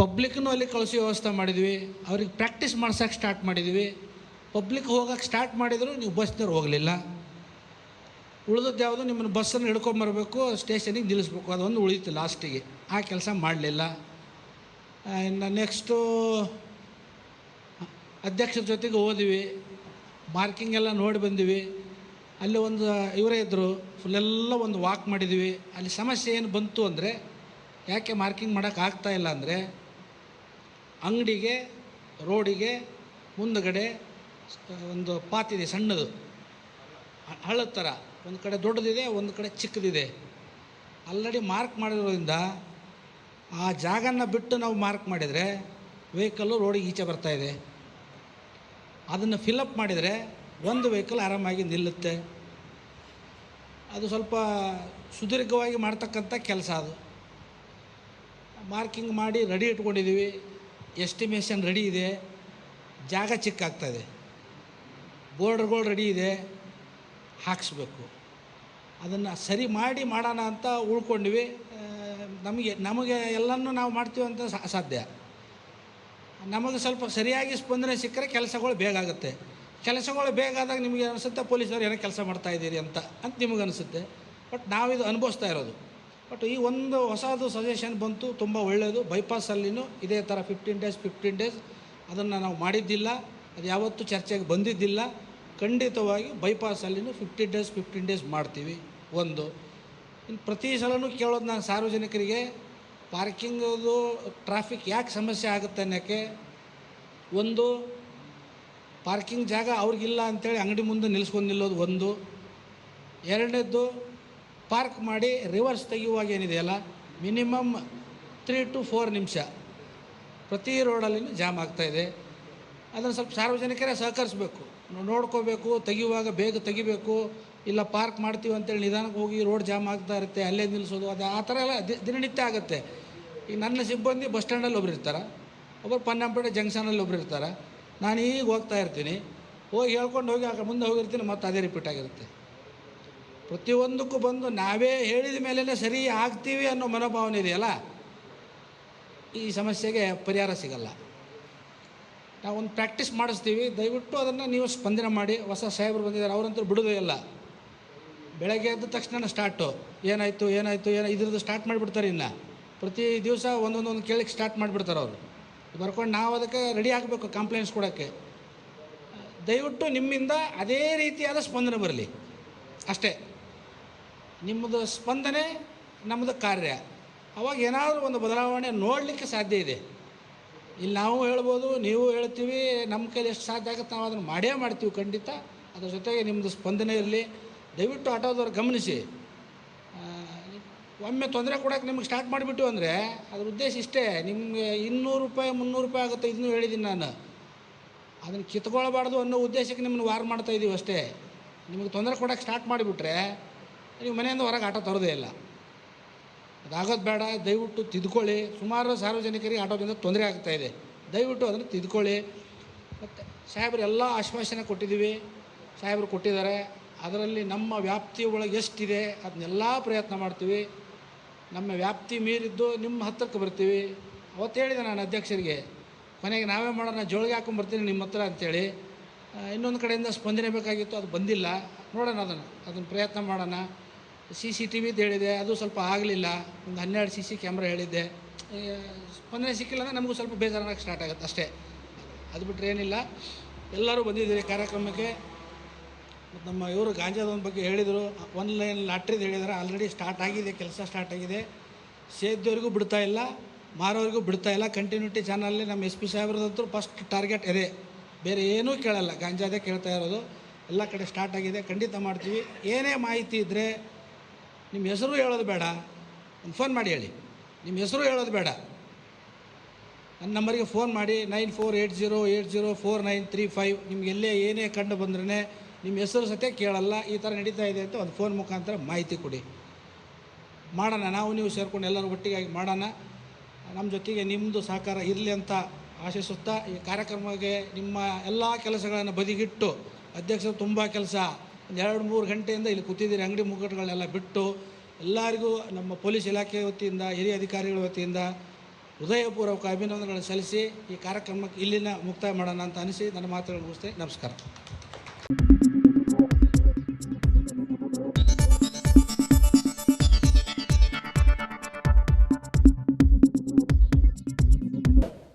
ಪಬ್ಲಿಕ್ನು ಅಲ್ಲಿ ಕಳಿಸೋ ವ್ಯವಸ್ಥೆ ಮಾಡಿದ್ವಿ. ಅವ್ರಿಗೆ ಪ್ರಾಕ್ಟೀಸ್ ಮಾಡ್ಸೋಕೆ ಸ್ಟಾರ್ಟ್ ಮಾಡಿದ್ವಿ. ಪಬ್ಲಿಕ್ ಹೋಗೋಕ್ಕೆ ಸ್ಟಾರ್ಟ್ ಮಾಡಿದ್ರು, ನೀವು ಬಸ್ನವ್ರು ಹೋಗಲಿಲ್ಲ. ಉಳಿದದ್ದು ಯಾವುದು, ನಿಮ್ಮನ್ನು ಬಸ್ಸನ್ನು ಹಿಡ್ಕೊಂಬರ್ಬೇಕು ಸ್ಟೇಷನಿಗೆ ನಿಲ್ಲಿಸ್ಬೇಕು. ಅದೊಂದು ಉಳಿತು ಲಾಸ್ಟಿಗೆ ಆ ಕೆಲಸ ಮಾಡಲಿಲ್ಲ. ಇನ್ನು ನೆಕ್ಸ್ಟು ಅಧ್ಯಕ್ಷರ ಜೊತೆಗೆ ಹೋದ್ವಿ. ಮಾರ್ಕಿಂಗ್ ಎಲ್ಲ ನೋಡಿ ಬಂದ್ವಿ. ಅಲ್ಲಿ ಒಂದು, ಇವರೇ ಇದ್ದರು ಫುಲ್ಲೆಲ್ಲ ಒಂದು ವಾಕ್ ಮಾಡಿದ್ವಿ. ಅಲ್ಲಿ ಸಮಸ್ಯೆ ಏನು ಬಂತು ಅಂದರೆ, ಯಾಕೆ ಮಾರ್ಕಿಂಗ್ ಮಾಡೋಕೆ ಆಗ್ತಾ ಇಲ್ಲ ಅಂದರೆ ಅಂಗಡಿಗೆ, ರೋಡಿಗೆ ಮುಂದುಗಡೆ ಒಂದು ಪಾತಿದೆ ಸಣ್ಣದು. ಹಳ್ಳ ಹಳ್ಳದ ಥರ ಒಂದು ಕಡೆ ದೊಡ್ಡದಿದೆ, ಒಂದು ಕಡೆ ಚಿಕ್ಕದಿದೆ. ಆಲ್ರೆಡಿ ಮಾರ್ಕ್ ಮಾಡಿರೋದ್ರಿಂದ ಆ ಜಾಗನ ಬಿಟ್ಟು ನಾವು ಮಾರ್ಕ್ ಮಾಡಿದರೆ ವೆಹಿಕಲ್ಲು ರೋಡಿಗೆ ಈಚೆ ಬರ್ತಾ ಇದೆ. ಅದನ್ನು ಫಿಲಪ್ ಮಾಡಿದರೆ ಒಂದು ವೆಹಿಕಲ್ ಆರಾಮಾಗಿ ನಿಲ್ಲುತ್ತೆ. ಅದು ಸ್ವಲ್ಪ ಸುದೀರ್ಘವಾಗಿ ಮಾಡ್ತಕ್ಕಂಥ ಕೆಲಸ ಅದು. ಮಾರ್ಕಿಂಗ್ ಮಾಡಿ ರೆಡಿ ಇಟ್ಕೊಂಡಿದ್ದೀವಿ ಎಸ್ಟಿಮೇಷನ್ ರೆಡಿ ಇದೆ, ಜಾಗ ಚಿಕ್ಕಾಗ್ತದೆ. ಬೋರ್ಡ್ರ್ಗಳು ರೆಡಿ ಇದೆ, ಹಾಕಿಸ್ಬೇಕು. ಅದನ್ನು ಸರಿ ಮಾಡಿ ಮಾಡೋಣ ಅಂತ ಉಳ್ಕೊಂಡ್ವಿ. ನಮಗೆ ನಮಗೆ ಎಲ್ಲನೂ ನಾವು ಮಾಡ್ತೀವಿ ಅಂತ ಅಸಾಧ್ಯ ನಮಗೆ ಸ್ವಲ್ಪ ಸರಿಯಾಗಿ ಸ್ಪಂದನೆ ಸಿಕ್ಕರೆ ಕೆಲಸಗಳು ಬೇಗ ಆಗುತ್ತೆ. ಕೆಲಸಗಳು ಬೇಗ ಆದಾಗ ನಿಮಗೆ ಅನಿಸುತ್ತೆ ಪೊಲೀಸರು ಏನೋ ಕೆಲಸ ಮಾಡ್ತಾ ಇದ್ದೀರಿ ಅಂತ ಅಂತ ನಿಮಗೆ ಅನಿಸುತ್ತೆ. ಬಟ್ ನಾವಿದು ಅನುಭವಿಸ್ತಾ ಇರೋದು. ಬಟ್ ಈ ಒಂದು ಹೊಸದು ಸಜೆಷನ್ ಬಂತು, ತುಂಬ ಒಳ್ಳೆಯದು ಬೈಪಾಸಲ್ಲಿನೂ ಇದೇ ಥರ ಫಿಫ್ಟೀನ್ ಡೇಸ್ ಫಿಫ್ಟೀನ್ ಡೇಸ್ ಅದನ್ನು ನಾವು ಮಾಡಿದ್ದಿಲ್ಲ. ಅದು ಯಾವತ್ತೂ ಚರ್ಚೆಗೆ ಬಂದಿದ್ದಿಲ್ಲ. ಖಂಡಿತವಾಗಿ ಬೈಪಾಸಲ್ಲಿನೂ ಫಿಫ್ಟೀನ್ ಡೇಸ್ ಫಿಫ್ಟೀನ್ ಡೇಸ್ ಮಾಡ್ತೀವಿ. ಒಂದು. ಇನ್ನು ಪ್ರತಿ ಸಲನೂ ಕೇಳೋದು ನಾನು ಸಾರ್ವಜನಿಕರಿಗೆ ಪಾರ್ಕಿಂಗದು ಟ್ರಾಫಿಕ್ ಯಾಕೆ ಸಮಸ್ಯೆ ಆಗುತ್ತೆ ಅನ್ನೋಕ್ಕೆ. ಒಂದು ಪಾರ್ಕಿಂಗ್ ಜಾಗ ಅವ್ರಿಗಿಲ್ಲ ಅಂತೇಳಿ ಅಂಗಡಿ ಮುಂದೆ ನಿಲ್ಸ್ಕೊಂಡು ನಿಲ್ಲೋದು ಒಂದು. ಎರಡನೇದ್ದು ಪಾರ್ಕ್ ಮಾಡಿ ರಿವರ್ಸ್ ತೆಗೆಯುವಾಗ ಏನಿದೆಯಲ್ಲ ಮಿನಿಮಮ್ ತ್ರೀ ಟು ಫೋರ್ ನಿಮಿಷ ಪ್ರತಿ ರೋಡಲ್ಲಿನೂ ಜಾಮ್ ಆಗ್ತಾಯಿದೆ ಅದನ್ನು ಸ್ವಲ್ಪ ಸಾರ್ವಜನಿಕರೇ ಸಹಕರಿಸಬೇಕು. ನೋಡ್ಕೋಬೇಕು, ತೆಗೆಯುವಾಗ ಬೇಗ ತೆಗಿಬೇಕು, ಇಲ್ಲ ಪಾರ್ಕ್ ಮಾಡ್ತೀವಿ ಅಂತೇಳಿ ನಿಧಾನಕ್ಕೆ ಹೋಗಿ ರೋಡ್ ಜಾಮ್ ಆಗ್ತಾ ಇರುತ್ತೆ, ಅಲ್ಲೇ ನಿಲ್ಲಿಸೋದು, ಅದು ಆ ಥರ ಎಲ್ಲ ದಿನನಿತ್ಯ ಆಗುತ್ತೆ. ಈಗ ನನ್ನ ಸಿಬ್ಬಂದಿ ಬಸ್ ಸ್ಟ್ಯಾಂಡಲ್ಲಿ ಒಬ್ರು ಇರ್ತಾರೆ ಒಬ್ಬರು ಪನ್ನಂಪೇಟೆ ಜಂಕ್ಷನಲ್ಲಿ ಒಬ್ರು ಇರ್ತಾರೆ. ನಾನು ಈಗ ಹೋಗ್ತಾ ಇರ್ತೀನಿ. ಹೋಗಿ ಹೇಳ್ಕೊಂಡು ಹೋಗಿ ಆ ಕಡೆ ಮುಂದೆ ಹೋಗಿರ್ತೀನಿ, ಮತ್ತು ಅದೇ ರಿಪೀಟ್ ಆಗಿರುತ್ತೆ. ಪ್ರತಿಯೊಂದಕ್ಕೂ ಬಂದು ನಾವೇ ಹೇಳಿದ ಮೇಲೇ ಸರಿ ಆಗ್ತೀವಿ ಅನ್ನೋ ಮನೋಭಾವನೆ ಇದೆಯಲ್ಲ? ಈ ಸಮಸ್ಯೆಗೆ ಪರಿಹಾರ ಸಿಗಲ್ಲ. ನಾವೊಂದು ಪ್ರಾಕ್ಟೀಸ್ ಮಾಡಿಸ್ತೀವಿ. ದಯವಿಟ್ಟು ಅದನ್ನು ನೀವು ಸ್ಪಂದನೆ ಮಾಡಿ. ಹೊಸ ಸಾಹೇಬರು ಬಂದಿದ್ದಾರೆ. ಅವರಂತೂ ಬಿಡೋದೇ ಇಲ್ಲ. ಬೆಳಗ್ಗೆ ಎದ್ದ ತಕ್ಷಣ ಸ್ಟಾರ್ಟು ಏನಾಯಿತು ಏನಾಯಿತು, ಏನೋ, ಇದ್ರದ್ದು ಸ್ಟಾರ್ಟ್ ಮಾಡಿಬಿಡ್ತಾರೆ ಇನ್ನು. ಪ್ರತಿ ದಿವಸ ಒಂದೊಂದೊಂದು ಕೇಳಿಕ್ಕೆ ಸ್ಟಾರ್ಟ್ ಮಾಡಿಬಿಡ್ತಾರೆ ಅವರು. ಬರ್ಕೊಂಡು ನಾವು ಅದಕ್ಕೆ ರೆಡಿ ಆಗಬೇಕು ಕಂಪ್ಲೇಂಟ್ಸ್ ಕೊಡೋಕ್ಕೆ. ದಯವಿಟ್ಟು ನಿಮ್ಮಿಂದ ಅದೇ ರೀತಿಯಾದ ಸ್ಪಂದನೆ ಬರಲಿ. ಅಷ್ಟೇ. ನಿಮ್ಮದು ಸ್ಪಂದನೆ, ನಮ್ಮದು ಕಾರ್ಯ. ಅವಾಗ ಏನಾದರೂ ಒಂದು ಬದಲಾವಣೆ ನೋಡಲಿಕ್ಕೆ ಸಾಧ್ಯ ಇದೆ. ಇಲ್ಲಿ ನಾವು ಹೇಳ್ಬೋದು, ನೀವು ಹೇಳ್ತೀವಿ, ನಮ್ಮ ಕೈಲಿ ಎಷ್ಟು ಸಾಧ್ಯ ಆಗುತ್ತೆ ನಾವು ಅದನ್ನು ಮಾಡೇ ಮಾಡ್ತೀವಿ ಖಂಡಿತ. ಅದ್ರ ಜೊತೆಗೆ ನಿಮ್ಮದು ಸ್ಪಂದನೆ ಇರಲಿ. ದಯವಿಟ್ಟು ಆಟೋದವ್ರು ಗಮನಿಸಿ. ಒಮ್ಮೆ ತೊಂದರೆ ಕೊಡೋಕೆ ನಿಮ್ಗೆ ಸ್ಟಾರ್ಟ್ ಮಾಡಿಬಿಟ್ಟು ಅಂದರೆ ಅದ್ರ ಉದ್ದೇಶ ಇಷ್ಟೇ. ನಿಮಗೆ ಇನ್ನೂರು ರೂಪಾಯಿ, ಮುನ್ನೂರು ರೂಪಾಯಿ ಆಗುತ್ತೆ ಇದನ್ನು ಹೇಳಿದ್ದೀನಿ ನಾನು. ಅದನ್ನು ಕಿತ್ಕೊಳ್ಬಾರ್ದು ಅನ್ನೋ ಉದ್ದೇಶಕ್ಕೆ ನಿಮ್ಮನ್ನು ವಾರ್ ಮಾಡ್ತಾ ಇದ್ದೀವಿ ಅಷ್ಟೇ. ನಿಮಗೆ ತೊಂದರೆ ಕೊಡೋಕೆ ಸ್ಟಾರ್ಟ್ ಮಾಡಿಬಿಟ್ರೆ ನೀವು ಮನೆಯಿಂದ ಹೊರಗೆ ಆಟೋ ತರೋದೇ ಇಲ್ಲ. ಅದಾಗೋದು ಬೇಡ ದಯವಿಟ್ಟು ತಿದ್ಕೊಳ್ಳಿ. ಸುಮಾರು ಸಾರ್ವಜನಿಕರಿಗೆ ಆಟೋದಿಂದ ತೊಂದರೆ ಆಗ್ತಾ ಇದೆ. ದಯವಿಟ್ಟು ಅದನ್ನು ತಿದ್ಕೊಳ್ಳಿ. ಮತ್ತು ಸಾಹೇಬರು ಎಲ್ಲ ಆಶ್ವಾಸನೆ ಕೊಟ್ಟಿದ್ದೀವಿ. ಸಾಹೇಬರು ಕೊಟ್ಟಿದ್ದಾರೆ. ಅದರಲ್ಲಿ ನಮ್ಮ ವ್ಯಾಪ್ತಿ ಒಳಗೆ ಎಷ್ಟಿದೆ ಅದನ್ನೆಲ್ಲ ಪ್ರಯತ್ನ ಮಾಡ್ತೀವಿ. ನಮ್ಮ ವ್ಯಾಪ್ತಿ ಮೀರಿದ್ದು ನಿಮ್ಮ ಹತ್ತಿರಕ್ಕೆ ಬರ್ತೀವಿ. ಅವತ್ತು ಹೇಳಿದೆ ನಾನು ಅಧ್ಯಕ್ಷರಿಗೆ ಕೊನೆಗೆ ನಾವೇ ಮಾಡೋಣ ಜೋಳಿಗೆ ಹಾಕೊಂಬರ್ತೀನಿ ನಿಮ್ಮ ಹತ್ರ ಅಂತೇಳಿ. ಆ, ಇನ್ನೊಂದು ಕಡೆಯಿಂದ ಸ್ಪಂದನೆ ಬೇಕಾಗಿತ್ತು ಅದು ಬಂದಿಲ್ಲ. ನೋಡೋಣ ಅದನ್ನು ಅದನ್ನು ಪ್ರಯತ್ನ ಮಾಡೋಣ. ಸಿ ಸಿ ಟಿ ವಿದು ಹೇಳಿದೆ, ಅದು ಸ್ವಲ್ಪ ಆಗಲಿಲ್ಲ. ಒಂದು ಹನ್ನೆರಡು ಸಿ ಸಿ ಕ್ಯಾಮ್ರಾ ಹೇಳಿದ್ದೆ. ಸ್ಪಂದನೆ ಸಿಕ್ಕಿಲ್ಲ ಅಂದರೆ ನಮಗೂ ಸ್ವಲ್ಪ ಬೇಜಾರಾಗಕ್ಕೆ ಸ್ಟಾರ್ಟ್ ಆಗುತ್ತೆ ಅಷ್ಟೇ. ಅದು ಬಿಟ್ಟರೆ ಏನಿಲ್ಲ. ಎಲ್ಲರೂ ಬಂದಿದ್ದೀರಿ ಕಾರ್ಯಕ್ರಮಕ್ಕೆ. ಮತ್ತು ನಮ್ಮ ಇವರು ಗಾಂಜಾದವನ ಬಗ್ಗೆ ಹೇಳಿದರು. ಆನ್ಲೈನ್ ಲಾಟ್ರಿದು ಹೇಳಿದ್ದಾರೆ. ಆಲ್ರೆಡಿ ಸ್ಟಾರ್ಟ್ ಆಗಿದೆ, ಕೆಲಸ ಸ್ಟಾರ್ಟ್ ಆಗಿದೆ. ಸೇದ್ದವರಿಗೂ ಬಿಡ್ತಾ ಇಲ್ಲ, ಮಾರೋರಿಗೂ ಬಿಡ್ತಾ ಇಲ್ಲ. ಕಂಟಿನ್ಯೂಟಿ ಚಾನಲಲ್ಲಿ ನಮ್ಮ ಎಸ್ ಪಿ ಸಾಹೇಬ್ರದಂತೂ ಫಸ್ಟ್ ಟಾರ್ಗೆಟ್ ಇದೆ. ಬೇರೆ ಏನೂ ಕೇಳಲ್ಲ. ಗಾಂಜಾದೇ ಕೇಳ್ತಾ ಇರೋದು. ಎಲ್ಲ ಕಡೆ ಸ್ಟಾರ್ಟ್ ಆಗಿದೆ. ಖಂಡಿತ ಮಾಡ್ತೀವಿ. ಏನೇ ಮಾಹಿತಿ ಇದ್ದರೆ ನಿಮ್ಮ ಹೆಸರು ಹೇಳೋದು ಬೇಡ. ಒಂದು ಫೋನ್ ಮಾಡಿ ಹೇಳಿ. ನಿಮ್ಮ ಹೆಸರು ಹೇಳೋದು ಬೇಡ. ನನ್ನ ನಂಬರಿಗೆ ಫೋನ್ ಮಾಡಿ nine four eight zero eight zero four nine three five ನಿಮ್ಗೆ ಎಲ್ಲೇ ಏನೇ ಕಂಡು ಬಂದ್ರೇ ನಿಮ್ಮ ಹೆಸರು ಸತ್ಯ ಕೇಳಲ್ಲ, ಈ ಥರ ನಡೀತಾ ಇದೆ ಅಂತ ಒಂದು ಫೋನ್ ಮುಖಾಂತರ ಮಾಹಿತಿ ಕೊಡಿ. ಮಾಡೋಣ, ನಾವು ನೀವು ಸೇರಿಕೊಂಡು ಎಲ್ಲರೂ ಒಟ್ಟಿಗಾಗಿ ಮಾಡೋಣ. ನಮ್ಮ ಜೊತೆಗೆ ನಿಮ್ಮದು ಸಹಕಾರ ಇರಲಿ ಅಂತ ಆಶಿಸುತ್ತಾ ಈ ಕಾರ್ಯಕ್ರಮಕ್ಕೆ ನಿಮ್ಮ ಎಲ್ಲ ಕೆಲಸಗಳನ್ನು ಬದಿಗಿಟ್ಟು, ಅಧ್ಯಕ್ಷರು ತುಂಬ ಕೆಲಸ. ಒಂದು ಎರಡು ಮೂರು ಗಂಟೆಯಿಂದ ಇಲ್ಲಿ ಕೂತಿದ್ದೀರಿ, ಅಂಗಡಿ ಮುಗ್ಗಟ್ಟುಗಳನ್ನೆಲ್ಲ ಬಿಟ್ಟು ಎಲ್ಲರಿಗೂ ನಮ್ಮ ಪೊಲೀಸ್ ಇಲಾಖೆ ವತಿಯಿಂದ, ಹಿರಿಯ ಅಧಿಕಾರಿಗಳ ವತಿಯಿಂದ ಹೃದಯಪೂರ್ವಕ ಅಭಿನಂದನೆಗಳನ್ನು ಸಲ್ಲಿಸಿ ಈ ಕಾರ್ಯಕ್ರಮಕ್ಕೆ ಇಲ್ಲಿನ ಮುಕ್ತಾಯ ಮಾಡೋಣ ಅಂತ ಅನಿಸಿ ನನ್ನ ಮಾತುಗಳು ಮುಗಿಸ್ತೇನೆ. ನಮಸ್ಕಾರ.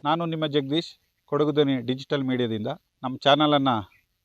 ನಾನು ನಿಮ್ಮ ಜಗದೀಶ್ ಕೊಡಗುದನಿ ಡಿಜಿಟಲ್ ಮೀಡಿಯಾದಿಂದ. ನಮ್ಮ ಚಾನಲನ್ನು